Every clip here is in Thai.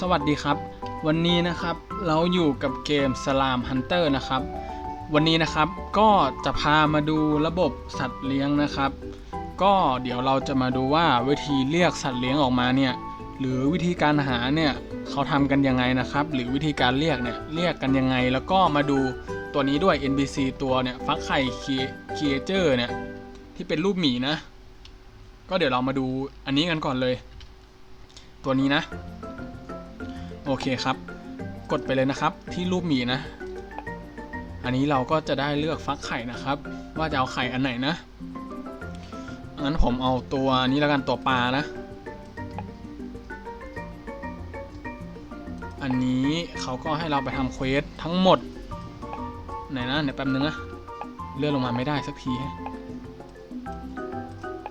สวัสดีครับ วันนี้นะครับเราอยู่กับเกม Slam Hunter นะครับ วันนี้นะครับก็จะพามาดูระบบสัตว์เลี้ยงนะครับ ก็เดี๋ยวเราจะมาดูว่าวิธีเรียกสัตว์เลี้ยงออกมาเนี่ยหรือวิธีการหาเนี่ยเขาทำกันยังไงนะครับ หรือวิธีการเรียกเนี่ยเรียกกันยังไง แล้วก็มาดูตัวนี้ด้วย NPC ตัวเนี่ยฟักไข่คีเอเจอร์เนี่ยที่เป็นรูปหมีนะ ก็เดี๋ยวเรามาดูอันนี้กันก่อนเลย ตัวนี้นะ โอเคครับ กดไปเลยนะครับที่รูปหมีนะ อันนี้เราก็จะได้เลือกฟักไข่นะครับ ว่าจะเอาไข่อันไหนนะงั้นผมเอาตัวนี้แล้วกันตัวปลานะ อันนี้เขาก็ให้เราไปทำเควสทั้งหมด ไหนนะเดี๋ยวแป๊บนึงนะเลื่อนลงมาไม่ได้สักที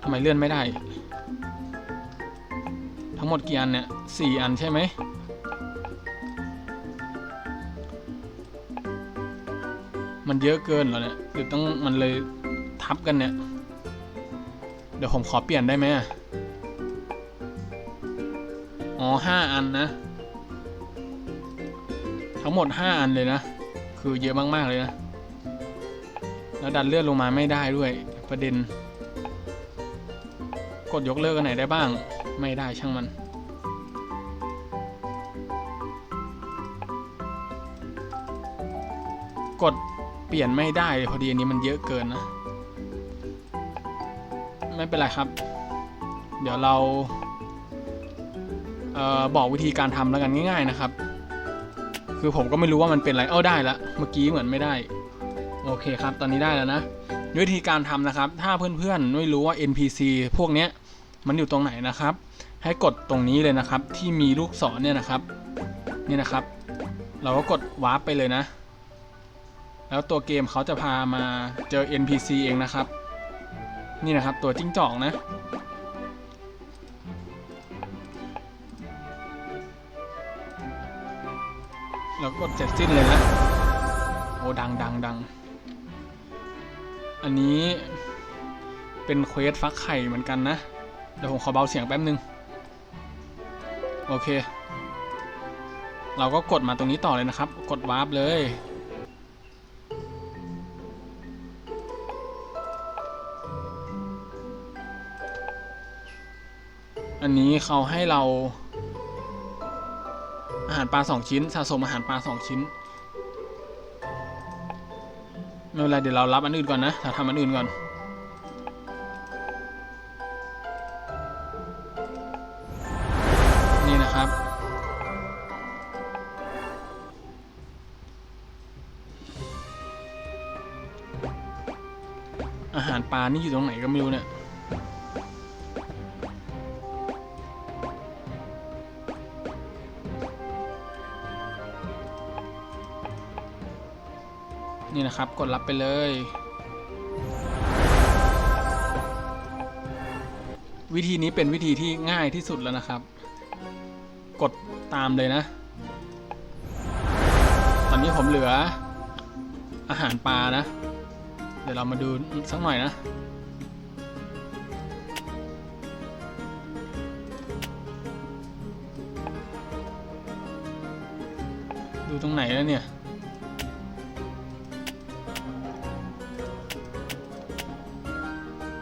ทำไมเลื่อนไม่ได้ ทั้งหมดกี่อันเนี่ยสี่อันใช่ไหม มันเยอะเกินเหรอเนี่ยหรือต้องมันเลยทับกันเนี่ย เดี๋ยวผมขอเปลี่ยนได้ไหมอะอ๋อห้าอันนะ ทั้งหมดห้าอันเลยนะ คือเยอะมาก ๆ เลยนะ แล้วดันเลื่อนลงมาไม่ได้ด้วย ประเด็น กดยกเลิกกันไหนได้บ้าง ไม่ได้ช่างมันกด เปลี่ยนไม่ได้พอดีอันนี้มันเยอะเกินนะ ไม่เป็นไรครับ เดี๋ยวเราเออบอกวิธีการทำแล้วกันง่าย ๆนะครับ คือผมก็ไม่รู้ว่ามันเป็นอะไรเอ้าได้ล้วเมื่อกี้เหมือนไม่ได้ โอเคครับ ตอนนี้ได้แล้วนะ วิธีการทำนะครับ ถ้าเพื่อนๆไม่รู้ว่า NPC พวกเนี้ยมันอยู่ตรงไหนนะครับ ให้กดตรงนี้เลยนะครับ ที่มีลูกศรเนี่ยนะครับ นี่นะครับ เราก็กดวาร์ปไปเลยนะ แล้วตัวเกมเขาจะพามาเจอ NPC เองนะครับ นี่นะครับตัวจิ้งจอกนะ แล้วกดเสร็จสิ้นเลยนะโอ้ดังดังดังอันนี้เป็นเควสฟักไข่เหมือนกันนะ เดี๋ยวผมขอเบาเสียงแป๊บนึง โอเค เราก็กดมาตรงนี้ต่อเลยนะครับ กดวาร์ปเลย อันนี้เขาให้เรา อาหารปลาสองชิ้น สะสมอาหารปลาสองชิ้นไม่เป็นไรเดี๋ยวเรารับอันอื่นก่อนนะเราทำอันอื่นก่อนนี่นะครับ อาหารปลานี่อยู่ตรงไหนก็ไม่รู้เนี่ย นี่นะครับ กดรับไปเลย วิธีนี้เป็นวิธีที่ง่ายที่สุดแล้วนะครับ กดตามเลยนะ ตอนนี้ผมเหลืออาหารปลานะ เดี๋ยวเรามาดูสักหน่อยนะดูตรงไหนแล้วเนี่ย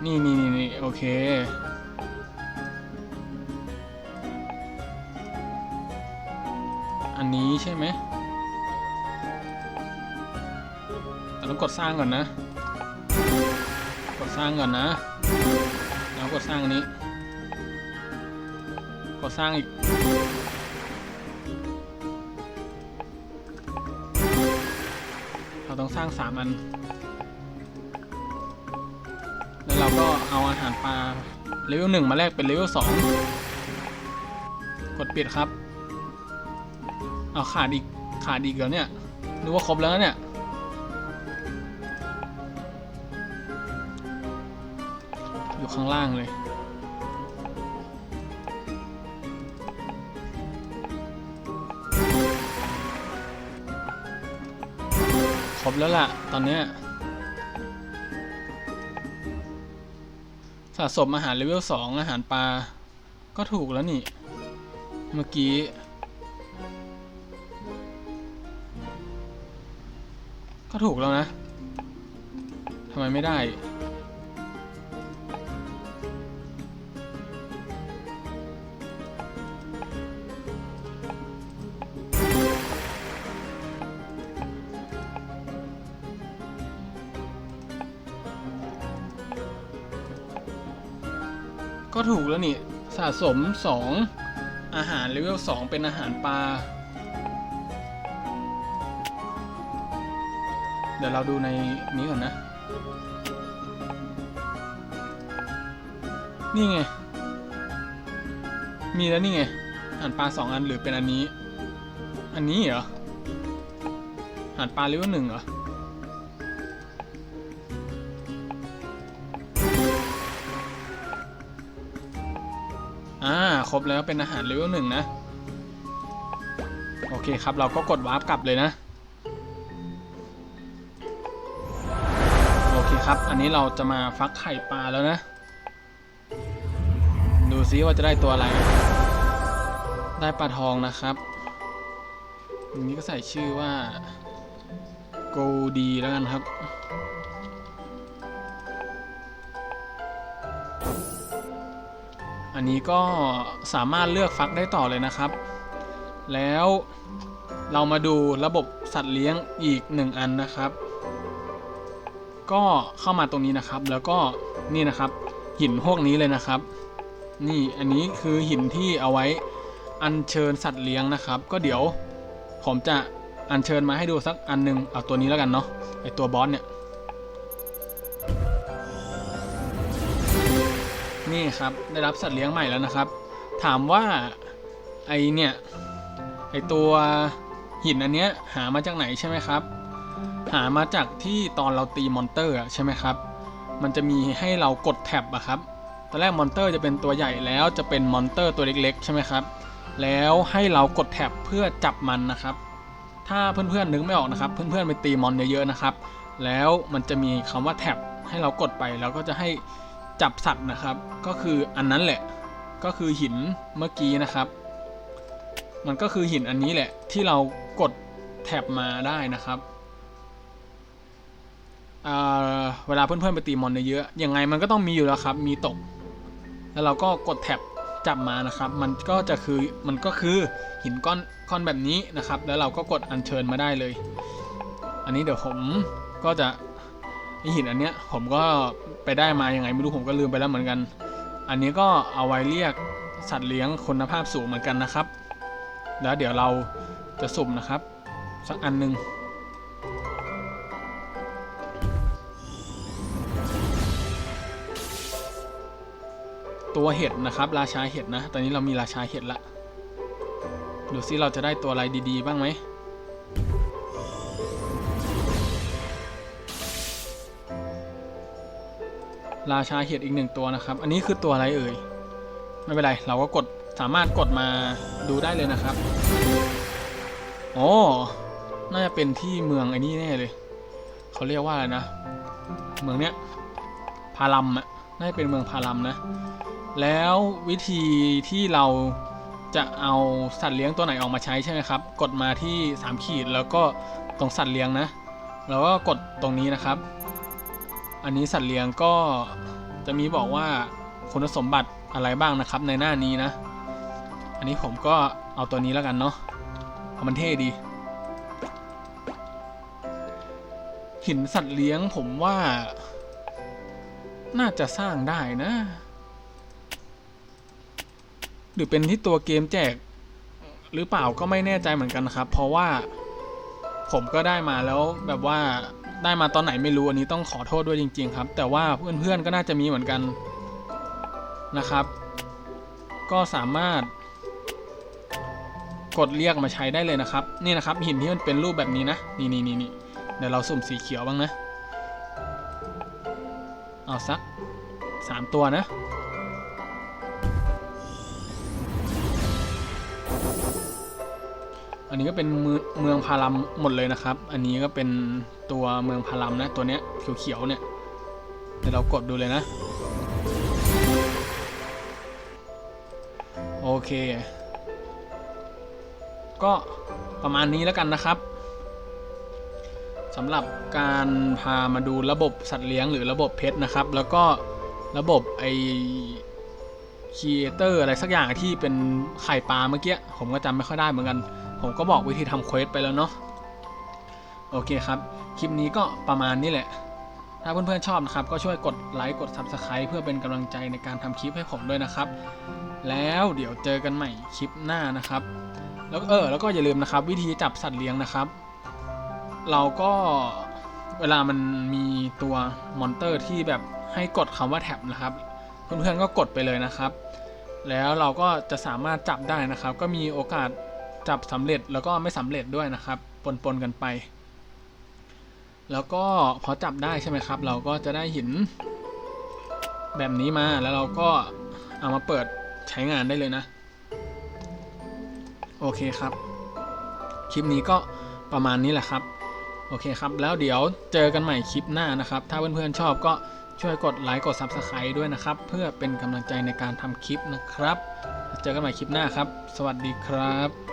นี่นี่นี่นี่โอเค อันนี้ใช่ไหมเราต้องกดสร้างก่อนนะ กดสร้างก่อนนะแล้วกดสร้างอันนี้ กดสร้างอีกเราต้องสร้างสามอัน เราก็เอาอาหารปลาเลเวลหนึ่งมาแลกเป็นเลเวลสองกดปิดครับ เอาขาดอีกขาดอีกแล้วเนี่ยนึกว่าครบแล้วเนี่ยอยู่ข้างล่างเลยครบแล้วล่ะ ตอนเนี้ย สะสมอาหารเลเวลสองอาหารปลา ก็ถูกแล้วนี่ เมื่อกี้ ก็ถูกแล้วนะทำไมไม่ได้ ถูกแล้วนี่ สะสม 2 อาหารเลเวล2เป็นอาหารปลา เดี๋ยวเราดูในนี้ก่อนนะ นี่ไง มีแล้วนี่ไงอาหารปลา 2 อันหรือเป็นอันนี้ อันนี้เหรออาหารปลาเลเวลหนึ่งเหรอ รบแล้วเป็นอาหารเลเวลหนึ่งนะ โอเคครับเราก็กดวาร์ปกลับเลยนะ โอเคครับ อันนี้เราจะมาฟักไข่ปลาแล้วนะ ดูซิว่าจะได้ตัวอะไร ได้ปลาทองนะครับอันนี้ก็ใส่ชื่อว่าโกดีแล้วกันครับ อันนี้ก็สามารถเลือกฟักได้ต่อเลยนะครับ แล้วเรามาดูระบบสัตว์เลี้ยงอีกหนึ่งอันนะครับ ก็เข้ามาตรงนี้นะครับ แล้วก็นี่นะครับ หินพวกนี้เลยนะครับ นี่อันนี้คือหินที่เอาไว้อัญเชิญสัตว์เลี้ยงนะครับ ก็เดี๋ยวผมจะอัญเชิญมาให้ดูสักอันหนึงเอาตัวนี้แล้วกันเนาะไอตัวบอสเนี่ย นี่ครับได้รับสัตว์เลี้ยงใหม่แล้วนะครับ ถามว่าไอเนี่ยไอตัวหินอันเนี้ยหามาจากไหนใช่ไหมครับ หามาจากที่ตอนเราตีมอนเตอร์อะใช่ไหมครับ มันจะมีให้เรากดแท็บอะครับตอนแรกมอนเตอร์จะเป็นตัวใหญ่แล้วจะเป็นมอนเตอร์ตัวเล็กๆ ใช่ไหมครับ แล้วให้เรากดแท็บเพื่อจับมันนะครับ ถ้าเพื่อนๆนึกไม่ออกนะครับ เพื่อนๆไปตีมอนเยอะๆนะครับ แล้วมันจะมีคำว่าแท็บให้เรากดไปแล้วก็จะให้ จับสัตว์นะครับ ก็คืออันนั้นแหละ ก็คือหินเมื่อกี้นะครับ มันก็คือหินอันนี้แหละที่เรากดแท็บมาได้นะครับเวลาเพื่อนๆไปตีมอนเยอะๆยังไงมันก็ต้องมีอยู่แล้วครับ มีตก แล้วเราก็กดแท็บจับมานะครับ มันก็จะคือ มันก็คือหินก้อนก้อนแบบนี้นะครับ แล้วเราก็กดอัญเชิญมาได้เลย อันนี้เดี๋ยวผมก็จะ ไอหินอันเนี้ยผมก็ไปได้มายังไงไม่รู้ผมก็ลืมไปแล้วเหมือนกัน อันนี้ก็เอาไว้เรียกสัตว์เลี้ยงคุณภาพสูงเหมือนกันนะครับ แล้วเดี๋ยวเราจะสุ่มนะครับ สักอันหนึ่งตัวเห็ดนะครับ ราชาเห็ดนะ ตอนนี้เรามีราชาเห็ดละ ดูซิเราจะได้ตัวอะไรดี ๆ บ้างไหม ราชาเห็ดอีกหนึ่งตัวนะครับ อันนี้คือตัวอะไรเอ่ย ไม่เป็นไร เราก็กดสามารถกดมาดูได้เลยนะครับโอ้น่าจะเป็นที่เมืองไอ้นี่แน่เลย เขาเรียกว่าอะไรนะ เมืองเนี้ย พารัมอะน่าจะเป็นเมืองพารัมนะ แล้ววิธีที่เราจะเอาสัตว์เลี้ยงตัวไหนออกมาใช้ใช่ไหมครับ กดมาที่ 3 ขีดแล้วก็ตรงสัตว์เลี้ยงนะ แล้วก็กดตรงนี้นะครับ อันนี้สัตว์เลี้ยงก็จะมีบอกว่าคุณสมบัติอะไรบ้างนะครับในหน้านี้นะ อันนี้ผมก็เอาตัวนี้แล้วกันเนาะเพราะมันเท่ดี หินสัตว์เลี้ยงผมว่า น่าจะสร้างได้นะ หรือเป็นที่ตัวเกมแจก หรือเปล่าก็ไม่แน่ใจเหมือนกันนะครับ เพราะว่า ผมก็ได้มาแล้วแบบว่าได้มาตอนไหนไม่รู้อันนี้ต้องขอโทษด้วยจริง ๆ ครับ แต่ว่าเพื่อนๆก็น่าจะมีเหมือนกันนะครับ ก็สามารถ กดเรียกมาใช้ได้เลยนะครับ นี่นะครับหินที่มันเป็นรูปแบบนี้นะนี่นี่นี่เดี๋ยวเราสุ่มสีเขียวบ้างนะ เอาสักสามตัวนะ อันนี้ก็เป็นเมืองพารัมหมดเลยนะครับ อันนี้ก็เป็นตัวเมืองพารัมนะ ตัวเนี้ยเขียวๆเนี่ยเดี๋ยวเรากดดูเลยนะ โอเค ก็ประมาณนี้แล้วกันนะครับสำหรับการพามาดูระบบสัตว์เลี้ยงหรือระบบเพชรนะครับ แล้วก็ระบบไอครีเอเตอร์อะไรสักอย่างที่เป็นไข่ปลาเมื่อกี้ ผมก็จำไม่ค่อยได้เหมือนกัน ผมก็บอกวิธีทำเควสไปแล้วเนาะโอเคครับ คลิปนี้ก็ประมาณนี้แหละ ถ้าเพื่อนๆชอบนะครับ ก็ช่วยกดไลค์กด Subscribe เพื่อเป็นกำลังใจในการทำคลิปให้ผมด้วยนะครับ แล้วเดี๋ยวเจอกันใหม่คลิปหน้านะครับ แล้วเออแล้วก็อย่าลืมนะครับ วิธีจับสัตว์เลี้ยงนะครับ เราก็เวลามันมีตัวมอนเตอร์ที่แบบให้กดคำว่าแท็บนะครับ เพื่อนๆก็กดไปเลยนะครับ แล้วเราก็จะสามารถจับได้นะครับ ก็มีโอกาส จับสำเร็จแล้วก็ไม่สำเร็จด้วยนะครับ ปนๆกันไป แล้วก็พอจับได้ใช่ไหมครับ เราก็จะได้หิน แบบนี้มาแล้วเราก็เอามาเปิดใช้งานได้เลยนะ โอเคครับ คลิปนี้ก็ประมาณนี้แหละครับ โอเคครับ แล้วเดี๋ยวเจอกันใหม่คลิปหน้านะครับ ถ้าเพื่อนๆชอบก็ช่วยกดไลค์กด Subscribe ด้วยนะครับ เพื่อเป็นกำลังใจในการทำคลิปนะครับ เจอกันใหม่คลิปหน้าครับ สวัสดีครับ